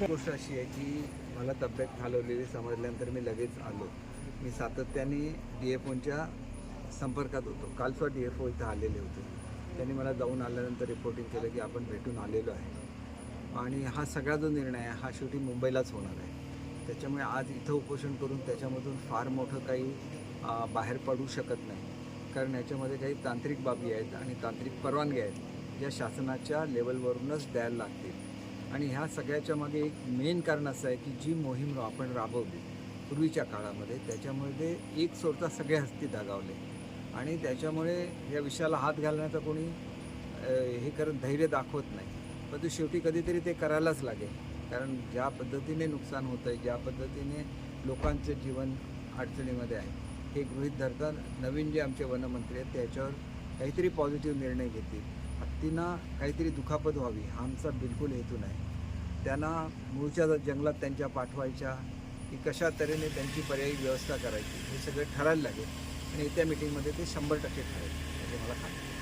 गोष्ट अशी आहे की मला तब्येत घालवलेली समजल्यानंतर मी लगेच आलो. मी सातत्याने डी एफ ओच्या संपर्कात होतो. काल सुद्धा डी एफ ओ इथं आलेले होते. त्यांनी मला जाऊन आल्यानंतर रिपोर्टिंग केलं की आपण भेटून आलेलो आहे. आणि हा सगळा जो निर्णय आहे हा शेवटी मुंबईलाच होणार आहे. त्याच्यामुळे आज इथं उपोषण करून त्याच्यामधून फार मोठं काही बाहेर पडू शकत नाही. कारण याच्यामध्ये काही तांत्रिक बाबी आहेत आणि तांत्रिक परवानग्या आहेत ज्या शासनाच्या लेवलवरूनच द्यायला लागतील. आणि ह्या सगळ्याच्या मागे एक मेन कारण असं आहे की जी मोहीम आपण राबवली पूर्वीच्या काळामध्ये त्याच्यामध्ये एक सोडता सगळे हस्ती दगावले. आणि त्याच्यामुळे या विषयाला हात घालण्याचा कोणी हे करत धैर्य दाखवत नाही. परंतु शेवटी कधीतरी ते करायलाच लागेल. कारण ज्या पद्धतीने नुकसान होतं आहे ज्या पद्धतीने लोकांचं जीवन अडचणीमध्ये आहे हे गृहीत धरता नवीन जे आमचे वनमंत्री आहेत त्याच्यावर काहीतरी पॉझिटिव्ह निर्णय घेतील. हत्तींना काहीतरी दुखापत व्हावी हा आमचा बिलकुल हेतू नाही. त्यांना मूळच्या जंगलात त्यांच्या पाठवायच्या की कशा तऱ्हेने त्यांची पर्यायी व्यवस्था करायची हे सगळं ठरायला लागेल. आणि येत्या मिटिंगमध्ये ते शंभर टक्के ठरेल असे मला खात्री